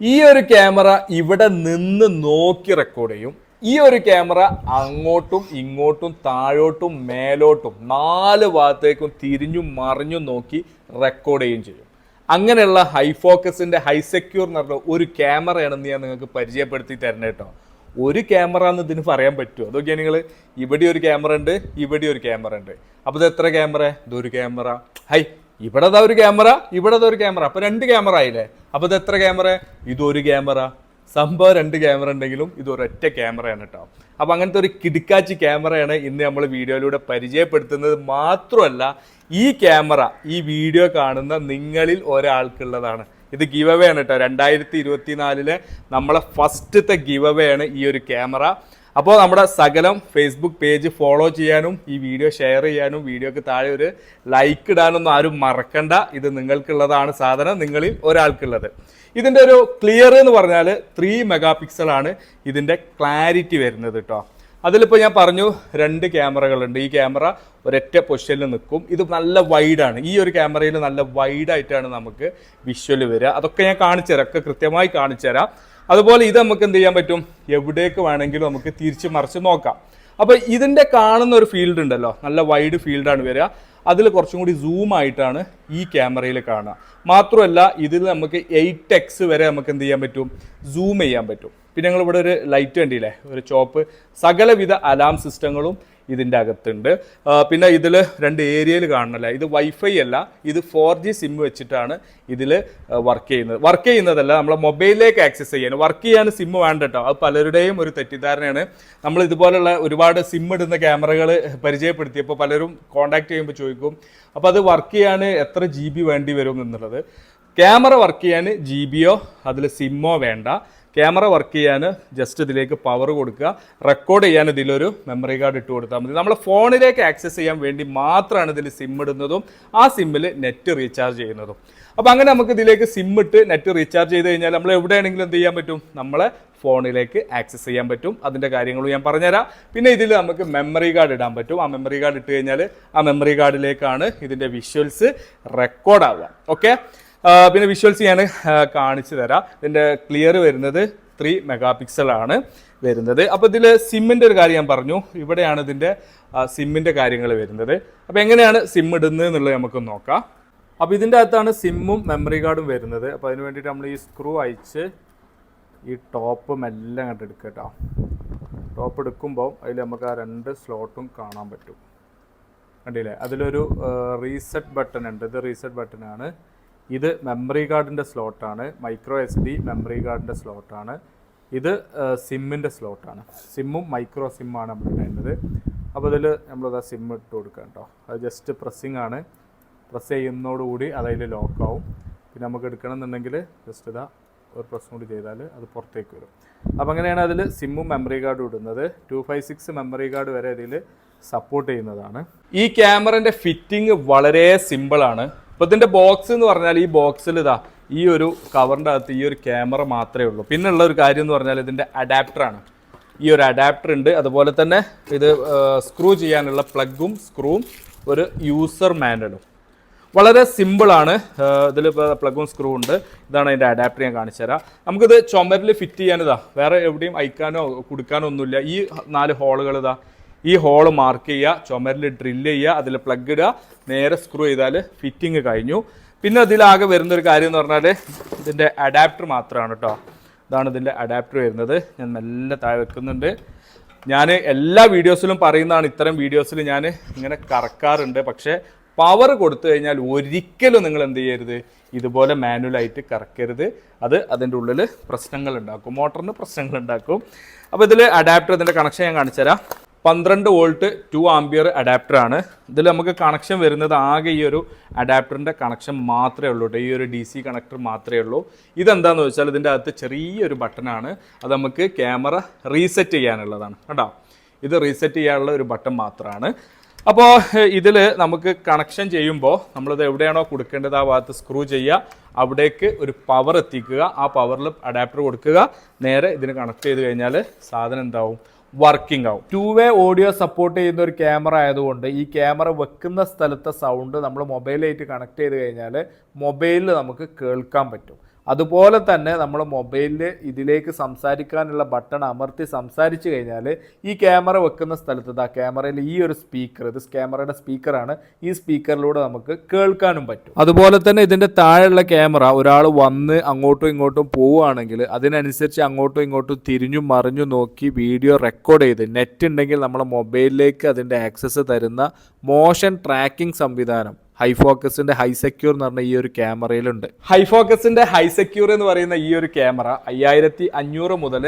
ഈ ഒരു ക്യാമറ ഇവിടെ നിന്ന് നോക്കി റെക്കോർഡ് ചെയ്യും. ഈ ഒരു ക്യാമറ അങ്ങോട്ടും ഇങ്ങോട്ടും താഴോട്ടും മേലോട്ടും നാല് ഭാഗത്തേക്കും തിരിഞ്ഞും മറിഞ്ഞും നോക്കി റെക്കോർഡ് ചെയ്യുകയും ചെയ്യും. അങ്ങനെയുള്ള ഹൈ ഫോക്കസിന്റെ ഹൈ സെക്യൂർ എന്ന് പറഞ്ഞ ഒരു ക്യാമറയാണെന്ന് ഞാൻ നിങ്ങൾക്ക് പരിചയപ്പെടുത്തി തരണം കേട്ടോ. ഒരു ക്യാമറ എന്ന് ഇതിന് പറയാൻ പറ്റുമോ? അതൊക്കെയാണ് നിങ്ങൾ ഇവിടെ ഒരു ക്യാമറ ഉണ്ട് ഇവിടെ ഒരു ക്യാമറ ഉണ്ട്. അപ്പോൾ ഇത് എത്ര ക്യാമറ? ഇതൊരു ക്യാമറ. ഹൈ ഇവിടെ ഒരു ക്യാമറ ഇവിടെ ഒരു ക്യാമറ. അപ്പൊ രണ്ട് ക്യാമറ ആയില്ലേ? അപ്പൊ ഇത് എത്ര ക്യാമറ? ഇതൊരു ക്യാമറ. സംഭവം രണ്ട് ക്യാമറ ഉണ്ടെങ്കിലും ഇത് ഒരൊറ്റ ക്യാമറയാണ് കേട്ടോ അപ്പൊ അങ്ങനത്തെ ഒരു കിടുക്കാച്ചി ക്യാമറയാണ് ഇന്ന് നമ്മൾ വീഡിയോയിലൂടെ പരിചയപ്പെടുത്തുന്നത്. മാത്രമല്ല ഈ ക്യാമറ ഈ വീഡിയോ കാണുന്ന നിങ്ങളിൽ ഒരാൾക്കുള്ളതാണ്. ഇത് ഗിവ് ആണ് കേട്ടോ രണ്ടായിരത്തി ഇരുപത്തിനാലിലെ നമ്മളെ ഫസ്റ്റത്തെ ഗിവ് ആണ് ഈ ഒരു ക്യാമറ. അപ്പോൾ നമ്മുടെ സകലം ഫേസ്ബുക്ക് പേജ് ഫോളോ ചെയ്യാനും ഈ വീഡിയോ ഷെയർ ചെയ്യാനും വീഡിയോക്ക് താഴെ ഒരു ലൈക്ക് ഇടാനൊന്നും ആരും മറക്കണ്ട. ഇത് നിങ്ങൾക്കുള്ളതാണ് സാധനം നിങ്ങളിൽ ഒരാൾക്കുള്ളത്. ഇതിന്റെ ഒരു ക്ലിയർ എന്ന് പറഞ്ഞാൽ ത്രീ മെഗാ പിക്സലാണ് ഇതിന്റെ ക്ലാരിറ്റി വരുന്നത് കേട്ടോ അതിലിപ്പോൾ ഞാൻ പറഞ്ഞു രണ്ട് ക്യാമറകളുണ്ട്. ഈ ക്യാമറ ഒരൊറ്റ പൊസിഷനിൽ നിൽക്കും. ഇത് നല്ല വൈഡാണ് ഈ ഒരു ക്യാമറയിൽ നല്ല വൈഡായിട്ടാണ് നമുക്ക് വിഷ്വൽ വരിക. അതൊക്കെ ഞാൻ കാണിച്ചു തരാം ഒക്കെ കൃത്യമായി കാണിച്ചു തരാം അതുപോലെ ഇത് നമുക്ക് എന്ത് ചെയ്യാൻ പറ്റും? എവിടേക്ക് വേണമെങ്കിലും നമുക്ക് തിരിച്ച് മറിച്ച് നോക്കാം. അപ്പോൾ ഇതിന്റെ കാണുന്ന ഒരു ഫീൽഡ് ഉണ്ടല്ലോ. നല്ല വൈഡ് ഫീൽഡാണ് വരിക. അതിൽ കുറച്ചും കൂടി സൂം ആയിട്ടാണ് ഈ ക്യാമറയിൽ കാണുക. മാത്രമല്ല ഇതിൽ നമുക്ക് എയ്റ്റ് എക്സ് വരെ നമുക്ക് എന്ത് ചെയ്യാൻ പറ്റും? സൂം ചെയ്യാൻ പറ്റും. പിന്നെ ഞങ്ങൾ ഇവിടെ ഒരു ലൈറ്റ് കണ്ടില്ലേ? ഒരു ചോപ്പ് സകലവിധ അലാം സിസ്റ്റങ്ങളും ഇതിന്റെ അകത്തുണ്ട്. പിന്നെ ഇതിൽ രണ്ട് ഏരിയയിൽ കാണണമല്ല ഇത് വൈഫൈ അല്ല ഇത് ഫോർ ജി സിം വെച്ചിട്ടാണ് ഇതിൽ വർക്ക് ചെയ്യുന്നത്. വർക്ക് ചെയ്യുന്നതല്ല നമ്മളെ മൊബൈലിലേക്ക് ആക്സസ് ചെയ്യാൻ വർക്ക് ചെയ്യാൻ സിം വേണ്ട കേട്ടോ അത് പലരുടെയും ഒരു തെറ്റിദ്ധാരണയാണ്. നമ്മൾ ഇതുപോലുള്ള ഒരുപാട് സിം ഇടുന്ന ക്യാമറകൾ പരിചയപ്പെടുത്തിയപ്പോൾ പലരും കോൺടാക്ട് ചെയ്യുമ്പോൾ ചോദിക്കും അപ്പോൾ അത് വർക്ക് ചെയ്യാൻ എത്ര ജി ബി വേണ്ടി വരും? എന്നുള്ളത്. ക്യാമറ വർക്ക് ചെയ്യാൻ ജി ബിയോ അതിൽ സിമ്മോ വേണ്ട. ക്യാമറ വർക്ക് ചെയ്യാൻ ജസ്റ്റ് ഇതിലേക്ക് പവർ കൊടുക്കുക. റെക്കോർഡ് ചെയ്യാൻ ഇതിലൊരു മെമ്മറി കാർഡ് ഇട്ട് കൊടുത്താൽ മതി. നമ്മൾ ഫോണിലേക്ക് ആക്സസ് ചെയ്യാൻ വേണ്ടി മാത്രമാണ് ഇതിൽ സിം ഇടുന്നതും ആ സിമ്മിൽ നെറ്റ് റീചാർജ് ചെയ്യുന്നതും. അപ്പോൾ അങ്ങനെ നമുക്ക് ഇതിലേക്ക് സിം ഇട്ട് നെറ്റ് റീചാർജ് ചെയ്ത് കഴിഞ്ഞാൽ നമ്മൾ എവിടെയാണെങ്കിലും എന്ത് ചെയ്യാൻ പറ്റും? നമ്മളെ ഫോണിലേക്ക് ആക്സസ് ചെയ്യാൻ പറ്റും. അതിന്റെ കാര്യങ്ങളും ഞാൻ പറഞ്ഞുതരാം. പിന്നെ ഇതിൽ നമുക്ക് മെമ്മറി കാർഡ് ഇടാൻ പറ്റും. ആ മെമ്മറി കാർഡ് ഇട്ട് കഴിഞ്ഞാൽ ആ മെമ്മറി കാർഡിലേക്കാണ് ഇതിന്റെ വിഷ്വൽസ് റെക്കോർഡ് ആവുക. ഓക്കെ പിന്നെ വിഷ്വൽസ് ഞാൻ കാണിച്ചു തരാം. ഇതിന്റെ ക്ലിയർ വരുന്നത് ത്രീ മെഗാ പിക്സലാണ് വരുന്നത്. അപ്പോൾ ഇതിൽ സിമ്മിന്റെ ഒരു കാര്യം ഞാൻ പറഞ്ഞു. ഇവിടെയാണ് ഇതിന്റെ സിമ്മിന്റെ കാര്യങ്ങൾ വരുന്നത്. അപ്പോൾ എങ്ങനെയാണ് സിം ഇടുന്നത് എന്നുള്ളത് നമുക്ക് നോക്കാം. അപ്പോൾ ഇതിന്റെ അകത്താണ് സിമ്മും മെമ്മറി കാർഡും വരുന്നത്. അപ്പോൾ അതിന് വേണ്ടിയിട്ട് നമ്മൾ ഈ സ്ക്രൂ അയച്ച് ഈ ടോപ്പ് മെല്ലെ അങ്ങോട്ട് എടുക്കുക കേട്ടോ ടോപ്പ് എടുക്കുമ്പോൾ അതിൽ നമുക്ക് ആ രണ്ട് സ്ലോട്ടും കാണാൻ പറ്റും. കണ്ടില്ലേ? അതിലൊരു റീസെറ്റ് ബട്ടൺ ഉണ്ട്. ഇത് റീസെറ്റ് ബട്ടൺ ആണ്. ഇത് മെമ്മറി കാർഡിന്റെ സ്ലോട്ടാണ് മൈക്രോ എസ് ഡി മെമ്മറി കാർഡിന്റെ സ്ലോട്ടാണ് ഇത് സിമ്മിന്റെ സ്ലോട്ടാണ് സിമ്മും മൈക്രോ സിമ്മാണ് നമ്മൾ ഇടേണ്ടത്. അപ്പോൾ ഇതിൽ ആ സിം ഇട്ട് കൊടുക്കുക കേട്ടോ അത് ജസ്റ്റ് പ്രസ്സിങ് ആണ്. പ്രസ് ചെയ്യുന്നതോടുകൂടി ലോക്ക് ലോക്കാവും പിന്നെ നമുക്ക് എടുക്കണമെന്നുണ്ടെങ്കിൽ ജസ്റ്റ് ഇതാ ഒരു പ്രസ് കൂടി ചെയ്താൽ അത് പുറത്തേക്ക് വരും. അപ്പോൾ അങ്ങനെയാണ് അതിൽ സിമ്മും മെമ്മറി കാർഡും ഇടുന്നത്. Two five six memory card വരെ ഇതിൽ സപ്പോർട്ട് ചെയ്യുന്നതാണ്. ഈ ക്യാമറന്റെ ഫിറ്റിംഗ് വളരെ സിമ്പിളാണ് ഇപ്പോൾ ഇതിന്റെ ബോക്സ് എന്ന് പറഞ്ഞാൽ ഈ ബോക്സിൽ ഇതാ ഈ ഒരു കവറിന്റെ അകത്ത് ഈ ഒരു ക്യാമറ മാത്രമേ ഉള്ളൂ. പിന്നെ ഉള്ള ഒരു കാര്യം എന്ന് പറഞ്ഞാൽ ഇതിന്റെ അഡാപ്റ്ററാണ് ഈ ഒരു അഡാപ്റ്റർ ഉണ്ട്. അതുപോലെ തന്നെ ഇത് സ്ക്രൂ ചെയ്യാനുള്ള പ്ലഗും സ്ക്രൂവും ഒരു യൂസർ മാനുവലും വളരെ സിമ്പിളാണ് ഇതിൽ പ്ലഗും സ്ക്രൂ ഉണ്ട്. ഇതാണ് അതിന്റെ അഡാപ്റ്റർ ഞാൻ കാണിച്ചു തരാം. നമുക്കിത് ചുമരിൽ ഫിറ്റ് ചെയ്യാനിതാ വേറെ എവിടെയും അയക്കാനോ കൊടുക്കാനോ ഒന്നുമില്ല. ഈ നാല് ഹോളുകൾ ഇതാ ഈ ഹോൾ മാർക്ക് ചെയ്യുക ചുമരിൽ ഡ്രില്ല് ചെയ്യുക അതിൽ പ്ലഗ് ഇടുക നേരെ സ്ക്രൂ ചെയ്താൽ ഫിറ്റിംഗ് കഴിഞ്ഞു. പിന്നെ അതിലാകെ വരുന്ന ഒരു കാര്യം എന്ന് പറഞ്ഞാൽ ഇതിന്റെ അഡാപ്റ്റർ മാത്രമാണ് കേട്ടോ ഇതാണ് ഇതിന്റെ അഡാപ്റ്റർ വരുന്നത്. ഞാൻ നല്ല താഴെ വെക്കുന്നുണ്ട്. ഞാൻ എല്ലാ വീഡിയോസിലും പറയുന്നതാണ് ഇത്തരം വീഡിയോസിൽ ഞാൻ ഇങ്ങനെ കറക്കാറുണ്ട്. പക്ഷേ പവർ കൊടുത്തു കഴിഞ്ഞാൽ ഒരിക്കലും നിങ്ങൾ എന്ത് ചെയ്യരുത്? ഇതുപോലെ മാനുവലായിട്ട് കറക്കരുത്. അത് അതിന്റെ ഉള്ളിൽ പ്രശ്നങ്ങൾ ഉണ്ടാക്കും. മോട്ടറിന് പ്രശ്നങ്ങൾ ഉണ്ടാക്കും. അപ്പോൾ ഇതിൽ അഡാപ്റ്റർ ഇതിന്റെ കണക്ഷൻ ഞാൻ കാണിച്ചു തരാം പന്ത്രണ്ട് വോൾട്ട് ടു ആംബിയർ അഡാപ്റ്റർ ആണ്. ഇതിൽ നമുക്ക് കണക്ഷൻ വരുന്നത് ആകെ ഈ ഒരു അഡാപ്റ്ററിന്റെ കണക്ഷൻ മാത്രമേ ഉള്ളൂ കേട്ടോ ഈ ഒരു ഡി സി കണക്ടർ മാത്രമേ ഉള്ളൂ. ഇതെന്താണെന്ന് വെച്ചാൽ ഇതിന്റെ അകത്ത് ചെറിയൊരു ബട്ടണാണ് അത് നമുക്ക് ക്യാമറ റീസെറ്റ് ചെയ്യാനുള്ളതാണ് കേട്ടോ ഇത് റീസെറ്റ് ചെയ്യാനുള്ള ഒരു ബട്ടൺ മാത്രമാണ്. അപ്പോൾ ഇതിൽ നമുക്ക് കണക്ഷൻ ചെയ്യുമ്പോൾ നമ്മളിത് എവിടെയാണോ കൊടുക്കേണ്ടത് ആ ഭാഗത്ത് സ്ക്രൂ ചെയ്യുക. അവിടേക്ക് ഒരു പവർ എത്തിക്കുക. ആ പവറിൽ അഡാപ്റ്റർ കൊടുക്കുക. നേരെ ഇതിന് കണക്ട് ചെയ്ത് കഴിഞ്ഞാൽ സാധനം എന്താവും? വർക്കിംഗ് ആവും. ടു വേ ഓഡിയോ സപ്പോർട്ട് ചെയ്യുന്ന ഒരു ക്യാമറ ആയതുകൊണ്ട് ഈ ക്യാമറ വെക്കുന്ന സ്ഥലത്തെ സൗണ്ട് നമ്മൾ മൊബൈലായിട്ട് കണക്ട് ചെയ്ത് കഴിഞ്ഞാൽ മൊബൈലിൽ നമുക്ക് കേൾക്കാൻ പറ്റും. അതുപോലെ തന്നെ നമ്മൾ മൊബൈലിൽ ഇതിലേക്ക് സംസാരിക്കാനുള്ള ബട്ടൺ അമർത്തി സംസാരിച്ചു കഴിഞ്ഞാൽ ഈ ക്യാമറ വെക്കുന്ന സ്ഥലത്ത് ആ ക്യാമറയിൽ ഈ ഒരു സ്പീക്കർ ഇത് ക്യാമറയുടെ സ്പീക്കറാണ്. ഈ സ്പീക്കറിലൂടെ നമുക്ക് കേൾക്കാനും പറ്റും. അതുപോലെ തന്നെ ഇതിന്റെ താഴെയുള്ള ക്യാമറ ഒരാൾ വന്ന് അങ്ങോട്ടും ഇങ്ങോട്ടും പോവുകയാണെങ്കിൽ അതിനനുസരിച്ച് അങ്ങോട്ടും ഇങ്ങോട്ടും തിരിഞ്ഞും മറിഞ്ഞും നോക്കി വീഡിയോ റെക്കോർഡ് ചെയ്ത് നെറ്റ് ഉണ്ടെങ്കിൽ നമ്മുടെ മൊബൈലിലേക്ക് അതിന്റെ ആക്സസ് തരുന്ന മോഷൻ ട്രാക്കിംഗ് സംവിധാനം. ഹൈ ഫോക്കസിന്റെ ഹൈ സെക്യൂർ എന്ന് പറഞ്ഞ ഈ ഒരു ക്യാമറയിലുണ്ട്. ഹൈ ഫോക്കസിന്റെ ഹൈ സെക്യൂർ എന്ന് പറയുന്ന ഈ ഒരു ക്യാമറ അയ്യായിരത്തി അഞ്ഞൂറ് മുതൽ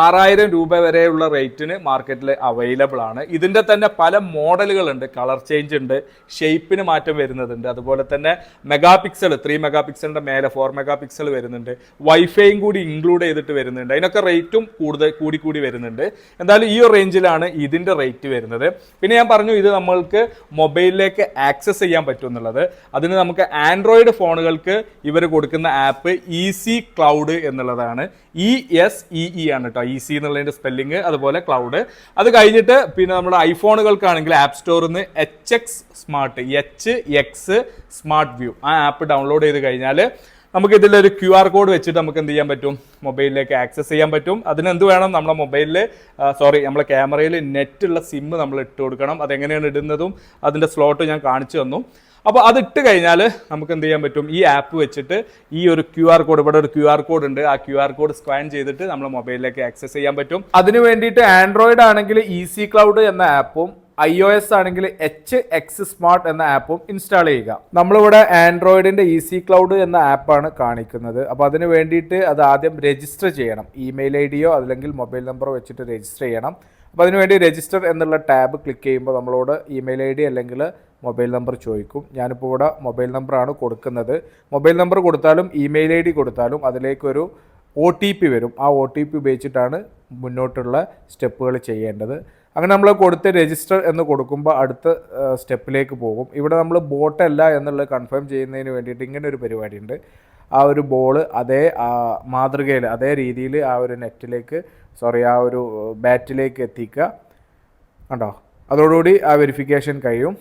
ആറായിരം രൂപ വരെയുള്ള റേറ്റിന് മാർക്കറ്റിൽ അവൈലബിൾ ആണ്. ഇതിന്റെ തന്നെ പല മോഡലുകളുണ്ട്. കളർ ചേഞ്ച് ഉണ്ട് ഷേപ്പിന് മാറ്റം വരുന്നതുണ്ട്. അതുപോലെ തന്നെ മെഗാ പിക്സൽ ത്രീ മെഗാ പിക്സലിന്റെ മേലെ ഫോർ മെഗാ പിക്സൽ വരുന്നുണ്ട്. വൈഫൈയും കൂടി ഇൻക്ലൂഡ് ചെയ്തിട്ട് വരുന്നുണ്ട്. അതിനൊക്കെ റേറ്റും കൂടുതൽ കൂടി കൂടി വരുന്നുണ്ട്. എന്തായാലും ഈ ഒരു റേഞ്ചിലാണ് ഇതിന്റെ റേറ്റ് വരുന്നത്. പിന്നെ ഞാൻ പറഞ്ഞു ഇത് നമ്മൾക്ക് മൊബൈലിലേക്ക് ആക്സസ് ചെയ്യാൻ പറ്റും. എന്നുള്ളത്. അതിന് നമുക്ക് ആൻഡ്രോയിഡ് ഫോണുകൾക്ക് ഇവർ കൊടുക്കുന്ന ആപ്പ് ഈസി ക്ലൗഡ് എന്നുള്ളതാണ്. ഇ എസ് ഇ ഇ ആണ് കേട്ടോ ഈസി എന്നുള്ളതിന്റെ സ്പെല്ലിംഗ് അതുപോലെ ക്ലൗഡ്. അത് കഴിഞ്ഞിട്ട് പിന്നെ നമ്മുടെ ഐഫോണുകൾക്കാണെങ്കിൽ ആപ്പ് സ്റ്റോറിൽ നിന്ന് H X smart H X smart view ആ ആപ്പ് ഡൗൺലോഡ് ചെയ്ത് കഴിഞ്ഞാൽ നമുക്ക് ഇതിലൊരു ക്യു ആർ കോഡ് വെച്ചിട്ട് നമുക്ക് എന്ത് ചെയ്യാൻ പറ്റും? മൊബൈലിലേക്ക് ആക്സസ് ചെയ്യാൻ പറ്റും. അതിന് എന്ത് വേണം? നമ്മുടെ മൊബൈലിൽ സോറി നമ്മുടെ ക്യാമറയിൽ നെറ്റുള്ള സിമ്മ് നമ്മൾ ഇട്ട് കൊടുക്കണം. അതെങ്ങനെയാണ് ഇടുന്നതും അതിന്റെ സ്ലോട്ട് ഞാൻ കാണിച്ചു തന്നു. അപ്പോൾ അത് ഇട്ട് കഴിഞ്ഞാൽ നമുക്ക് എന്ത് ചെയ്യാൻ പറ്റും? ഈ ആപ്പ് വെച്ചിട്ട് ഈ ഒരു ക്യു ആർ കോഡ് ഇവിടെ ഒരു ക്യു ആർ കോഡ് ഉണ്ട്. ആ ക്യു ആർ കോഡ് സ്കാൻ ചെയ്തിട്ട് നമ്മൾ മൊബൈലിലേക്ക് ആക്സസ് ചെയ്യാൻ പറ്റും. അതിന് വേണ്ടിയിട്ട് ആൻഡ്രോയിഡ് ആണെങ്കിൽ ഈസി ക്ലൗഡ് എന്ന ആപ്പും ഐ ഒ എസ് ആണെങ്കിൽ എച്ച് എക്സ് സ്മാർട്ട് എന്ന ആപ്പും ഇൻസ്റ്റാൾ ചെയ്യുക. നമ്മളിവിടെ ആൻഡ്രോയിഡിന്റെ ഈസി ക്ലൗഡ് എന്ന ആപ്പാണ് കാണിക്കുന്നത്. അപ്പോൾ അതിന് വേണ്ടിയിട്ട് അത് ആദ്യം രജിസ്റ്റർ ചെയ്യണം. ഇമെയിൽ ഐ ഡിയോ അല്ലെങ്കിൽ മൊബൈൽ നമ്പറോ വെച്ചിട്ട് രജിസ്റ്റർ ചെയ്യണം. അപ്പോൾ അതിനുവേണ്ടി രജിസ്റ്റർ എന്നുള്ള ടാബ് ക്ലിക്ക് ചെയ്യുമ്പോൾ നമ്മളോട് ഇമെയിൽ ഐ ഡി അല്ലെങ്കിൽ മൊബൈൽ നമ്പർ ചോദിക്കും. ഞാനിപ്പോൾ ഇവിടെ മൊബൈൽ നമ്പറാണ് കൊടുക്കുന്നത്. മൊബൈൽ നമ്പർ കൊടുത്താലും ഇമെയിൽ ഐ ഡി കൊടുത്താലും അതിലേക്കൊരു ഒ ടി പി വരും. ആ ഒ ടി പി ഉപയോഗിച്ചിട്ടാണ് മുന്നോട്ടുള്ള സ്റ്റെപ്പുകൾ ചെയ്യേണ്ടത്. അങ്ങനെ നമ്മൾ കൊടുത്ത് രജിസ്റ്റർ എന്ന് കൊടുക്കുമ്പോൾ അടുത്ത സ്റ്റെപ്പിലേക്ക് പോകും. ഇവിടെ നമ്മൾ ബോട്ടല്ല എന്നുള്ളത് കൺഫേം ചെയ്യുന്നതിന് വേണ്ടിയിട്ട് ഇങ്ങനെ ഒരു പരിപാടിയുണ്ട്. ആ ഒരു ബോൾ അതേ മാതൃകയിൽ അതേ രീതിയിൽ ആ ഒരു നെറ്റിലേക്ക് സോറി ആ ഒരു ബാറ്റിലേക്ക് എത്തിക്കുക. കണ്ടോ? അതോടുകൂടി ആ വെരിഫിക്കേഷൻ കഴിയും.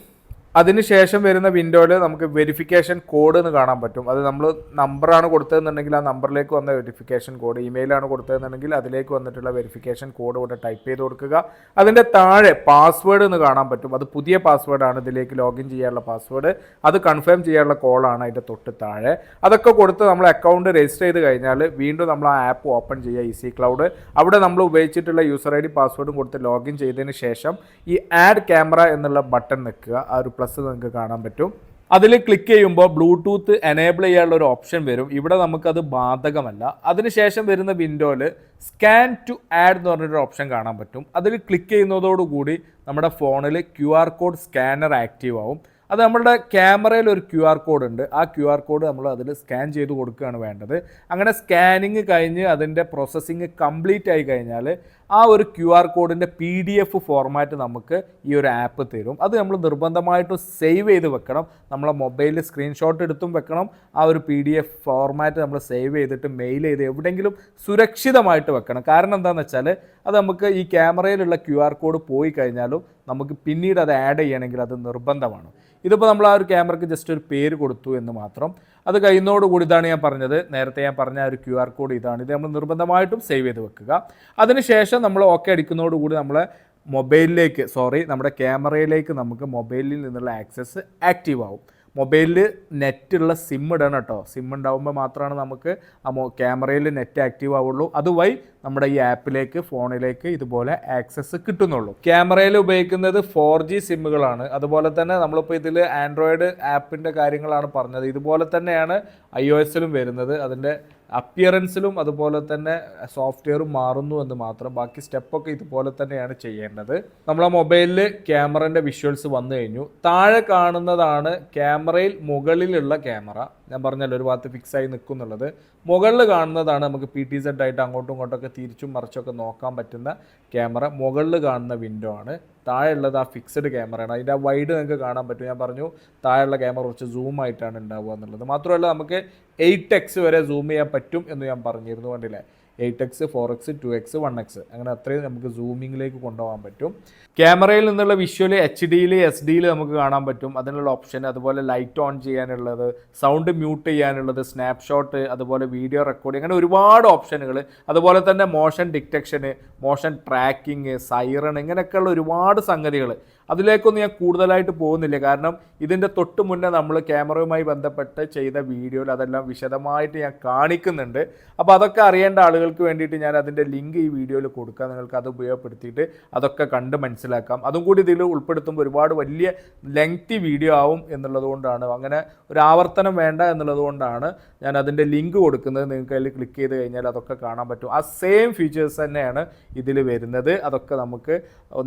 അതിനുശേഷം വരുന്ന വിൻഡോയിൽ നമുക്ക് വെരിഫിക്കേഷൻ കോഡ് എന്ന് കാണാൻ പറ്റും. അത് നമ്മൾ നമ്പറാണ് കൊടുത്തതെന്നുണ്ടെങ്കിൽ ആ നമ്പറിലേക്ക് വന്ന വെരിഫിക്കേഷൻ കോഡ് ഇമെയിലാണ് കൊടുത്തതെന്നുണ്ടെങ്കിൽ അതിലേക്ക് വന്നിട്ടുള്ള വെരിഫിക്കേഷൻ കോഡ് ഇവിടെ ടൈപ്പ് ചെയ്ത് കൊടുക്കുക. അതിന്റെ താഴെ പാസ്വേഡ് എന്ന് കാണാൻ പറ്റും. അത് പുതിയ പാസ്വേഡാണ് ഇതിലേക്ക് ലോഗിൻ ചെയ്യാനുള്ള പാസ്വേഡ് അത് കൺഫേം ചെയ്യാനുള്ള കോളാണ് അതിന്റെ തൊട്ട് താഴെ. അതൊക്കെ കൊടുത്ത് നമ്മൾ അക്കൗണ്ട് രജിസ്റ്റർ ചെയ്ത് കഴിഞ്ഞാൽ വീണ്ടും നമ്മൾ ആ ആപ്പ് ഓപ്പൺ ചെയ്യുക ഇ സി ക്ലൗഡ് അവിടെ നമ്മൾ ഉപയോഗിച്ചിട്ടുള്ള യൂസർ ഐ ഡി പാസ്വേഡും കൊടുത്ത് ലോഗിൻ ചെയ്തതിന് ശേഷം ഈ ആഡ് ക്യാമറ എന്നുള്ള ബട്ടൺ നിൽക്കുക. ആ ഒരു പ്ലസ് നിങ്ങൾക്ക് കാണാൻ പറ്റും. അതിൽ ക്ലിക്ക് ചെയ്യുമ്പോൾ ബ്ലൂടൂത്ത് എനേബിൾ ചെയ്യാനുള്ള ഒരു ഓപ്ഷൻ വരും. ഇവിടെ നമുക്കത് ബാധകമല്ല. അതിനുശേഷം വരുന്ന വിൻഡോയിൽ സ്കാൻ ടു ആഡ് എന്ന് പറഞ്ഞൊരു ഓപ്ഷൻ കാണാൻ പറ്റും. അതിൽ ക്ലിക്ക് ചെയ്യുന്നതോടുകൂടി നമ്മുടെ ഫോണിൽ Q R code scanner active ആവും. അത് നമ്മുടെ ക്യാമറയിൽ ഒരു ക്യു ആർ കോഡ് ഉണ്ട്. ആ ക്യു ആർ കോഡ് നമ്മൾ അതിൽ സ്കാൻ ചെയ്ത് കൊടുക്കുകയാണ് വേണ്ടത്. അങ്ങനെ സ്കാനിങ് കഴിഞ്ഞ് അതിന്റെ പ്രോസസ്സിങ് കംപ്ലീറ്റ് ആയി കഴിഞ്ഞാൽ ആ ഒരു ക്യു ആർ കോഡിന്റെ പി ഡി എഫ് ഫോർമാറ്റ് നമുക്ക് ഈ ഒരു ആപ്പ് തരും. അത് നമ്മൾ നിർബന്ധമായിട്ടും സേവ് ചെയ്ത് വെക്കണം. നമ്മളെ മൊബൈലിൽ സ്ക്രീൻഷോട്ട് എടുത്തും വെക്കണം. ആ ഒരു പി ഡി എഫ് ഫോർമാറ്റ് നമ്മൾ സേവ് ചെയ്തിട്ട് മെയിൽ ചെയ്ത് എവിടെയെങ്കിലും സുരക്ഷിതമായിട്ട് വെക്കണം. കാരണം എന്താണെന്ന് വെച്ചാൽ അത് നമുക്ക് ഈ ക്യാമറയിലുള്ള ക്യു ആർ കോഡ് പോയി കഴിഞ്ഞാലും നമുക്ക് പിന്നീട് അത് ആഡ് ചെയ്യണമെങ്കിൽ അത് നിർബന്ധമാണ്. ഇതിപ്പോൾ നമ്മൾ ആ ഒരു ക്യാമറയ്ക്ക് ജസ്റ്റ് ഒരു പേര് കൊടുത്തു എന്ന് മാത്രം. അത് കഴിയുന്നതോടുകൂടി ഇതാണ് ഞാൻ പറഞ്ഞത്. നേരത്തെ ഞാൻ പറഞ്ഞ ഒരു ക്യു ആർ കോഡ് ഇതാണ്. ഇത് നമ്മൾ നിർബന്ധമായിട്ടും സേവ് ചെയ്ത് വെക്കുക. അതിനുശേഷം നമ്മൾ ഓക്കെ അടിക്കുന്നതോടുകൂടി നമ്മളെ മൊബൈലിലേക്ക് സോറി നമ്മുടെ ക്യാമറയിലേക്ക് നമുക്ക് മൊബൈലിൽ നിന്നുള്ള ആക്സസ് ആക്റ്റീവ് ആവും. മൊബൈലിൽ നെറ്റുള്ള സിം ഇടണം കേട്ടോ. സിം ഉണ്ടാവുമ്പോൾ മാത്രമാണ് നമുക്ക് ആ ക്യാമറയിൽ നെറ്റ് ആക്റ്റീവ് ആവുള്ളൂ. അതുവഴി നമ്മുടെ ഈ ആപ്പിലേക്ക് ഫോണിലേക്ക് ഇതുപോലെ ആക്സസ് കിട്ടുന്നുള്ളൂ. ക്യാമറയിൽ ഉപയോഗിക്കുന്നത് ഫോർ ജി സിമ്മുകളാണ്. അതുപോലെ തന്നെ നമ്മളിപ്പോൾ ഇതിൽ ആൻഡ്രോയിഡ് ആപ്പിന്റെ കാര്യങ്ങളാണ് പറഞ്ഞത്. ഇതുപോലെ തന്നെയാണ് ഐ ഒ എസിലും വരുന്നത്. അതിന്റെ അപ്പിയറൻസിലും അതുപോലെ തന്നെ സോഫ്റ്റ്വെയറും മാറുന്നു എന്ന് മാത്രം ബാക്കി സ്റ്റെപ്പൊക്കെ ഇതുപോലെ തന്നെയാണ് ചെയ്യേണ്ടത്. നമ്മളെ മൊബൈലിൽ ക്യാമറന്റെ വിഷ്വൽസ് വന്നു കഴിഞ്ഞു. താഴെ കാണുന്നതാണ് ക്യാമറയിൽ മുകളിലുള്ള ക്യാമറ ഞാൻ പറഞ്ഞല്ലോ ഒരു ഭാഗത്ത് ഫിക്സ് ആയി നിൽക്കും എന്നുള്ളത് മുകളിൽ കാണുന്നതാണ് നമുക്ക് പി ടി സെഡ് ആയിട്ട് അങ്ങോട്ടും ഇങ്ങോട്ടൊക്കെ തിരിച്ചും മറിച്ചൊക്കെ നോക്കാൻ പറ്റുന്ന ക്യാമറ മുകളിൽ കാണുന്ന വിൻഡോ ആണ്. താഴെയുള്ളത് ആ ഫിക്സഡ് ക്യാമറയാണ് അതിന്റെ ആ വൈഡ് നിങ്ങൾക്ക് കാണാൻ പറ്റും. ഞാൻ പറഞ്ഞു താഴെയുള്ള ക്യാമറ കുറച്ച് സൂം ആയിട്ടാണ് ഉണ്ടാവുക എന്നുള്ളത്. മാത്രമല്ല നമുക്ക് എയ്റ്റ് എക്സ് വരെ സൂം ചെയ്യാൻ പറ്റും എന്ന് ഞാൻ പറഞ്ഞിരുന്നു കണ്ടില്ലേ? Eight X four X two X one X. അങ്ങനെ അത്രയും നമുക്ക് സൂമിങ്ങിലേക്ക് കൊണ്ടുപോകാൻ പറ്റും. ക്യാമറയിൽ നിന്നുള്ള വിഷ്വൽ എച്ച് ഡിയിൽ എസ് ഡിയിൽ നമുക്ക് കാണാൻ പറ്റും. അതിനുള്ള ഓപ്ഷൻ അതുപോലെ ലൈറ്റ് ഓൺ ചെയ്യാനുള്ളത് സൗണ്ട് മ്യൂട്ട് ചെയ്യാനുള്ളത് സ്നാപ്ഷോട്ട് അതുപോലെ വീഡിയോ റെക്കോർഡിംഗ് അങ്ങനെ ഒരുപാട് ഓപ്ഷനുകൾ അതുപോലെ തന്നെ മോഷൻ ഡിറ്റക്ഷന് മോഷൻ ട്രാക്കിങ് സൈറൺ ഇങ്ങനെയൊക്കെയുള്ള ഒരുപാട് സംഗതികൾ. അതിലേക്കൊന്നും ഞാൻ കൂടുതലായിട്ട് പോകുന്നില്ല. കാരണം ഇതിന്റെ തൊട്ട് മുന്നേ നമ്മൾ ക്യാമറയുമായി ബന്ധപ്പെട്ട് ചെയ്ത വീഡിയോയിൽ അതെല്ലാം വിശദമായിട്ട് ഞാൻ കാണിക്കുന്നുണ്ട്. അപ്പോൾ അതൊക്കെ അറിയേണ്ട ആളുകൾക്ക് വേണ്ടിയിട്ട് ഞാൻ അതിന്റെ ലിങ്ക് ഈ വീഡിയോയിൽ കൊടുക്കാം. നിങ്ങൾക്ക് അത് ഉപയോഗപ്പെടുത്തിയിട്ട് അതൊക്കെ കണ്ട് മനസ്സിലാക്കാം. അതും കൂടി ഇതിൽ ഉൾപ്പെടുത്തുമ്പോൾ ഒരുപാട് വലിയ ലെങ്തി വീഡിയോ ആവും എന്നുള്ളതുകൊണ്ടാണ് അങ്ങനെ ഒരു ആവർത്തനം വേണ്ട എന്നുള്ളതുകൊണ്ടാണ് ഞാൻ അതിന്റെ ലിങ്ക് കൊടുക്കുന്നത്. നിങ്ങൾക്ക് അതിൽ ക്ലിക്ക് ചെയ്ത് കഴിഞ്ഞാൽ അതൊക്കെ കാണാൻ പറ്റും. ആ സെയിം ഫീച്ചേഴ്സ് തന്നെയാണ് ഇതിൽ വരുന്നത്. അതൊക്കെ നമുക്ക്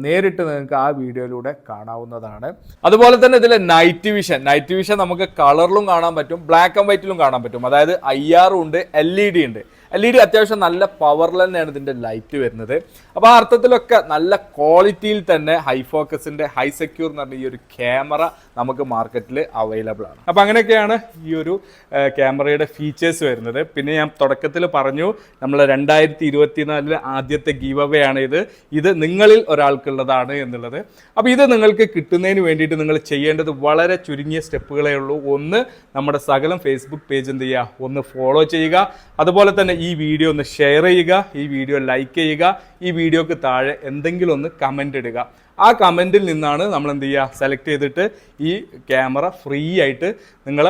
നേരിട്ട് നിങ്ങൾക്ക് ആ വീഡിയോയിലൂടെ കാണാവുന്നതാണ്. അതുപോലെ തന്നെ ഇതിലെ നൈറ്റ് വിഷൻ നൈറ്റ് വിഷൻ നമുക്ക് കളറിലും കാണാൻ പറ്റും ബ്ലാക്ക് ആൻഡ് വൈറ്റിലും കാണാൻ പറ്റും. അതായത് ഐ ആറും ഉണ്ട് എൽ ഇ ഡി ഉണ്ട്. എൽ ഇ ഡി അത്യാവശ്യം നല്ല പവറിൽ തന്നെയാണ് ഇതിന്റെ ലൈറ്റ് വരുന്നത്. അപ്പോൾ ആ അർത്ഥത്തിലൊക്കെ നല്ല ക്വാളിറ്റിയിൽ തന്നെ ഹൈ ഫോക്കസിന്റെ ഹൈ സെക്യൂർ എന്ന് പറഞ്ഞ ഈ ഒരു ക്യാമറ നമുക്ക് മാർക്കറ്റിൽ അവൈലബിൾ ആണ്. അപ്പോൾ അങ്ങനെയൊക്കെയാണ് ഈ ഒരു ക്യാമറയുടെ ഫീച്ചേഴ്സ് വരുന്നത്. പിന്നെ ഞാൻ തുടക്കത്തിൽ പറഞ്ഞു നമ്മൾ രണ്ടായിരത്തി ഇരുപത്തിനാലിൽ ആദ്യത്തെ ഗീവ് അവേ ആണ് ഇത്. ഇത് നിങ്ങളിൽ ഒരാൾക്കുള്ളതാണ് എന്നുള്ളത്. അപ്പോൾ ഇത് നിങ്ങൾക്ക് കിട്ടുന്നതിന് വേണ്ടിയിട്ട് നിങ്ങൾ ചെയ്യേണ്ടത് വളരെ ചുരുങ്ങിയ സ്റ്റെപ്പുകളേ ഉള്ളൂ. ഒന്ന് നമ്മുടെ സകലം ഫേസ്ബുക്ക് പേജ് എന്ത് ചെയ്യുക? ഒന്ന് ഫോളോ ചെയ്യുക. അതുപോലെ തന്നെ ഈ വീഡിയോ ഒന്ന് ഷെയർ ചെയ്യുക ഈ വീഡിയോ ലൈക്ക് ചെയ്യുക ഈ വീഡിയോക്ക് താഴെ എന്തെങ്കിലും ഒന്ന് കമന്റ് ഇടുക. ആ കമന്റിൽ നിന്നാണ് നമ്മൾ എന്ത് ചെയ്യുക? സെലക്ട് ചെയ്തിട്ട് ഈ ക്യാമറ ഫ്രീ ആയിട്ട് നിങ്ങൾ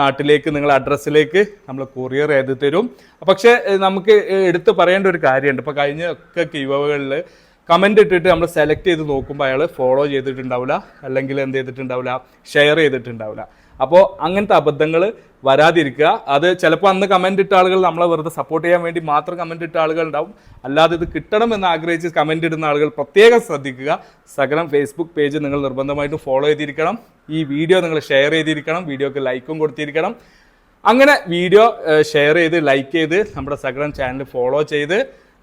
നാട്ടിലേക്ക് നിങ്ങളുടെ അഡ്രസ്സിലേക്ക് നമ്മൾ കൊറിയർ ചെയ്ത് തരും. പക്ഷേ നമുക്ക് എടുത്ത് പറയേണ്ട ഒരു കാര്യമുണ്ട്. ഇപ്പോൾ കഴിഞ്ഞ ഒക്കെ കിവകളിൽ കമന്റ് ഇട്ടിട്ട് നമ്മൾ സെലക്ട് ചെയ്ത് നോക്കുമ്പോൾ അയാൾ ഫോളോ ചെയ്തിട്ടുണ്ടാവില്ല. അല്ലെങ്കിൽ എന്ത് ചെയ്തിട്ടുണ്ടാവില്ല? ഷെയർ ചെയ്തിട്ടുണ്ടാവില്ല. അപ്പോൾ അങ്ങനത്തെ അബദ്ധങ്ങൾ വരാതിരിക്കുക. അത് ചിലപ്പോൾ അന്ന് കമന്റ് ഇട്ട ആളുകൾ നമ്മളെ വെറുതെ സപ്പോർട്ട് ചെയ്യാൻ വേണ്ടി മാത്രം കമന്റ് ഇട്ട ആളുകൾ ഉണ്ടാവും. അല്ലാതെ ഇത് കിട്ടണം എന്ന് ആഗ്രഹിച്ച് കമന്റ് ഇടുന്ന ആളുകൾ പ്രത്യേകം ശ്രദ്ധിക്കുക. സകലം ഫേസ്ബുക്ക് പേജ് നിങ്ങൾ നിർബന്ധമായിട്ടും ഫോളോ ചെയ്തിരിക്കണം. ഈ വീഡിയോ നിങ്ങൾ ഷെയർ ചെയ്തിരിക്കണം. വീഡിയോക്ക് ലൈക്കും കൊടുത്തിരിക്കണം. അങ്ങനെ വീഡിയോ ഷെയർ ചെയ്ത് ലൈക്ക് ചെയ്ത് നമ്മുടെ സകലം ചാനൽ ഫോളോ ചെയ്ത്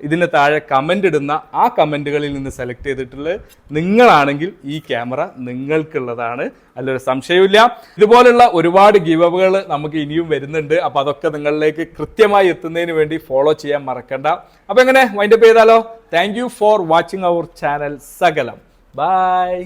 ഇതിന് താഴെ കമന്റ് ഇടുന്ന ആ കമന്റുകളിൽ നിന്ന് സെലക്ട് ചെയ്തിട്ടുള്ളത് നിങ്ങളാണെങ്കിൽ ഈ ക്യാമറ നിങ്ങൾക്കുള്ളതാണ്. അല്ലൊരു സംശയമില്ല ഇതുപോലുള്ള ഒരുപാട് ഗീവകൾ നമുക്ക് ഇനിയും വരുന്നുണ്ട്. അപ്പോൾ അതൊക്കെ നിങ്ങളിലേക്ക് കൃത്യമായി എത്തുന്നതിന് വേണ്ടി ഫോളോ ചെയ്യാൻ മറക്കണ്ട. അപ്പോൾ എങ്ങനെ? വൈൻഡപ്പ് ചെയ്താലോ? Thank for watching our channel Sakalam. Bye